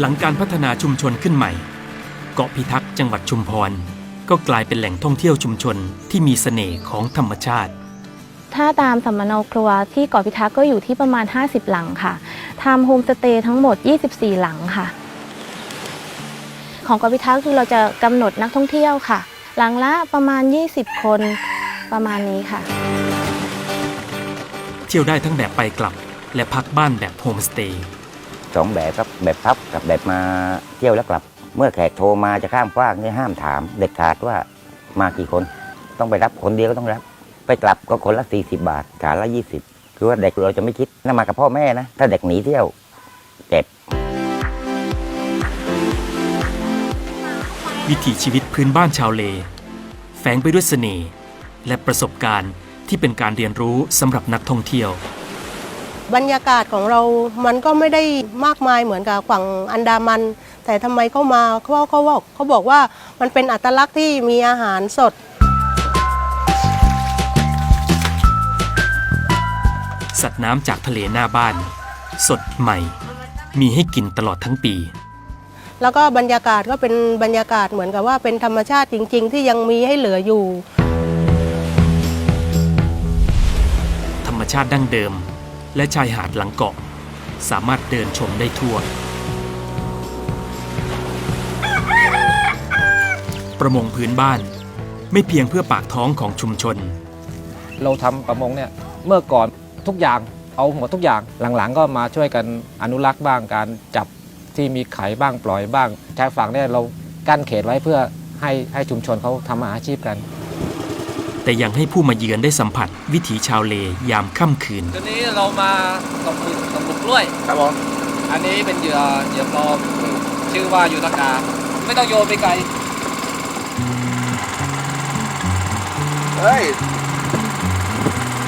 หลังการพัฒนาชุมชนขึ้นใหม่ เกาะพิทักษ์จังหวัดชุมพร ก็กลายเป็นแหล่งท่องเที่ยวชุมชนที่มีเสน่ห์ของธรรมชาติ ถ้าตามสัมมโนครัวที่เกาะพิทักษ์ก็อยู่ที่ประมาณ 50 หลังค่ะทำโฮมสเตย์ทั้งหมด 24 หลังค่ะ ของเกาะพิทักษ์คือเราจะกำหนดนักท่องเที่ยวค่ะ หลังละประมาณ 20 คนประมาณนี้ค่ะ เที่ยวได้ทั้งแบบไปกลับ และพักบ้านแบบโฮมสเตย์ สองแบบครับแบบพับกับแบบมาเที่ยวแล้วกลับ เมื่อแขกโทรมาจะข้ามฟากนี่ห้ามถาม เด็ดขาดว่ามากี่คน ต้องไปรับคนเดียวก็ต้องรับ ไปกลับก็คนละ 40 บาทขาละ20 คือว่าเด็กเราจะไม่คิดน่ามากับพ่อแม่นะ ถ้าเด็กหนีเที่ยวเจ็บวิถีชีวิตพื้นบ้านชาวเล แฝงไปด้วยเสน่ห์และประสบการณ์ที่เป็นการเรียนรู้สำหรับนักท่องเที่ยว บรรยากาศของเรามันก็ไม่ได้มากมายเหมือนกับฝั่งอันดามัน แต่ทำไมเขามาเขาเขาบอกเขาบอกว่ามันเป็นอัตลักษณ์ที่มีอาหารสด สัตว์น้ำจากทะเลหน้าบ้าน สดใหม่ มีให้กินตลอดทั้งปี แล้วก็บรรยากาศก็เป็นบรรยากาศเหมือนกับว่าเป็นธรรมชาติจริง ๆ ที่ยังมีให้เหลืออยู่ ธรรมชาติดั้งเดิม และชายหาดหลังเกาะ สามารถเดินชมได้ทั่ว ประมงพื้นบ้านไม่เพียงเพื่อปากท้องของชุมชน เราทำประมงเนี่ยเมื่อก่อนทุกอย่างเอาหมดทุกอย่างหลังๆ ก็มาช่วยกันอนุรักษ์บ้างการจับที่มีไข่บ้างปล่อยบ้างชายฝั่งเนี่ยเรากั้นเขตไว้เพื่อให้ให้ชุมชนเขาทำอาชีพกัน แต่ยังให้ผู้มาเยือนได้สัมผัส วิถีชาวเลยามค่ำคืน ตัวนี้เรามาตกหมึกตกหมึกกล้วย ครับผมอันนี้เป็นเหยื่อเหยื่อปลอมชื่อว่ายูตากา ไม่ต้องโยนไปไกล เฮ้ย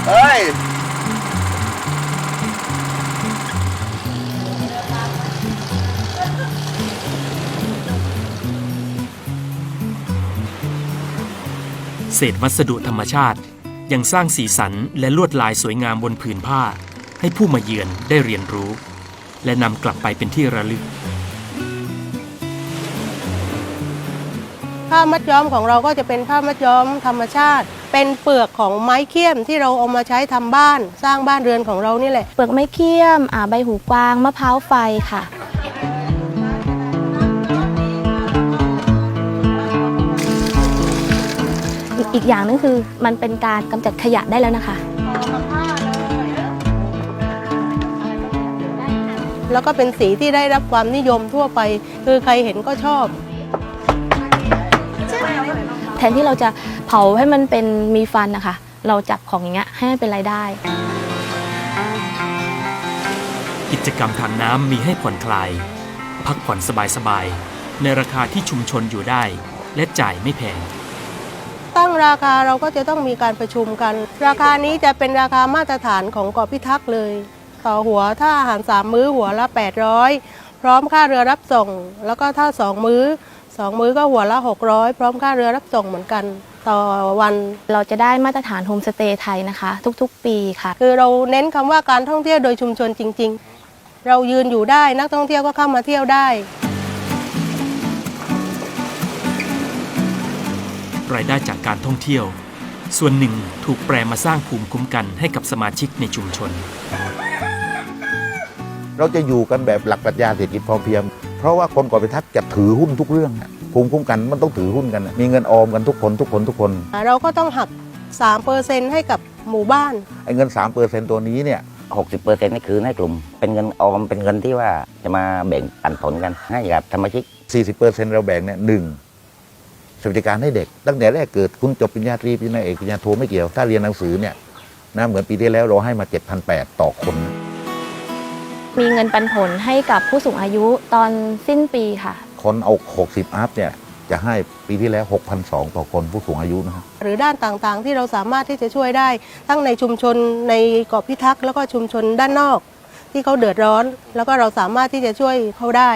เฮ้ย เศษวัสดุธรรมชาติ ยังสร้างสีสันและลวดลายสวยงามบนผืนผ้า ให้ผู้มาเยือนได้เรียนรู้ และนำกลับไปเป็นที่ระลึก ผ้ามัดย้อมของเราก็จะเป็นผ้ามัดย้อมธรรมชาติ เป็นเปลือกของไม้เคี้ยมที่เราเอามาใช้ทำบ้าน สร้างบ้านเรือนของเรานี่แหละ เปลือกไม้เคี้ยมอ่าใบหูกวางมะพร้าวไฟค่ะ อีกอีกอย่างนึงคือมันเป็นการกำจัดขยะได้แล้วนะคะ แล้วก็เป็นสีที่ได้รับความนิยมทั่วไป คือใครเห็นก็ชอบ แทนที่เราจะเผาให้มันเป็นมีฟันนะคะ เราจับของอย่างเงี้ยให้มันเป็นรายได้ กิจกรรมทางน้ำมีให้ผ่อนคลาย พักผ่อนสบายๆ ในราคาที่ชุมชนอยู่ได้ และจ่ายไม่แพง ตั้งราคาเราก็จะต้องมีการประชุมกัน ราคานี้จะเป็นราคามาตรฐานของเกาะพิทักษ์เลย ต่อหัวถ้าอาหารสามมื้อหัวละ 800 พร้อมค่าเรือรับส่ง แล้วก็ถ้าสองมื้อสองมื้อก็หัวละ 600 พร้อมค่าเรือรับส่งเหมือนกัน ต่อวันเราจะได้มาตรฐานโฮมสเตย์ไทยนะคะ ทุกๆ ปีค่ะ คือเราเน้นคำว่าการท่องเที่ยวโดยชุมชนจริง ๆ เรายืนอยู่ได้นักท่องเที่ยวก็เข้ามาเที่ยวได้ รายได้จากการท่องเที่ยว ส่วนหนึ่งถูกแปลมาสร้างภูมิคุ้มกันให้กับสมาชิกในชุมชน เราจะอยู่กันแบบหลักปรัชญาเศรษฐกิจพอเพียง เพราะว่าคนก่อพิทักษ์จะถือหุ้นทุกเรื่องอะภูมิคุ้มกันมันต้องถือหุ้นกันอะมีเงินออมกันทุกคนทุกคนทุกคน เราก็ต้องหัก3%ให้กับหมู่บ้านไอ้เงิน3เปอร์เซ็นตัวนี้เนี่ย60%นี่คืนให้กลุ่ม เป็นเงินออมเป็นเงินที่ว่าจะมาแบ่งปันผลกันให้กับสมาชิก40เปอร์เซ็นเราแบ่งเนี่ยหนึ่ง สวัสดิการให้เด็ก ตั้งแต่แรกเกิดคุณจบปริญญาตรีปริญญาเอกปริญญาโทไม่เกี่ยว ถ้าเรียนหนังสือเนี่ยนะเหมือนปีที่แล้วเราให้มา 7,800 ต่อคนมีเงินปันผลให้กับผู้สูงอายุตอนสิ้นปีค่ะ คนเอา 60 อัพเนี่ยจะให้ปีที่แล้ว 6,200 ต่อคนผู้สูงอายุนะครับ หรือด้านต่างๆ ที่เราสามารถที่จะช่วยได้ ทั้งในชุมชนในเกาะพิทักษ์แล้วก็ชุมชนด้านนอก ที่เขาเดือดร้อน แล้วก็เราสามารถที่จะช่วยเขาได้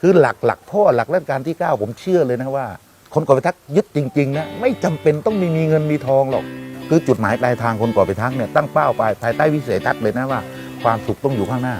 คือหลักหลักพ่อหลักราชการที่ 9 ผมเชื่อเลยนะว่า คนก่อไปทักยึดจริงๆนะไม่จำเป็นต้องมีมีเงินมีทองหรอก คือจุดหมายปลายทางคนก่อไปทักเนี่ยตั้งเป้าไปภายใต้วิสัยทัศน์เลยนะว่า ความสุขต้องอยู่ข้างหน้า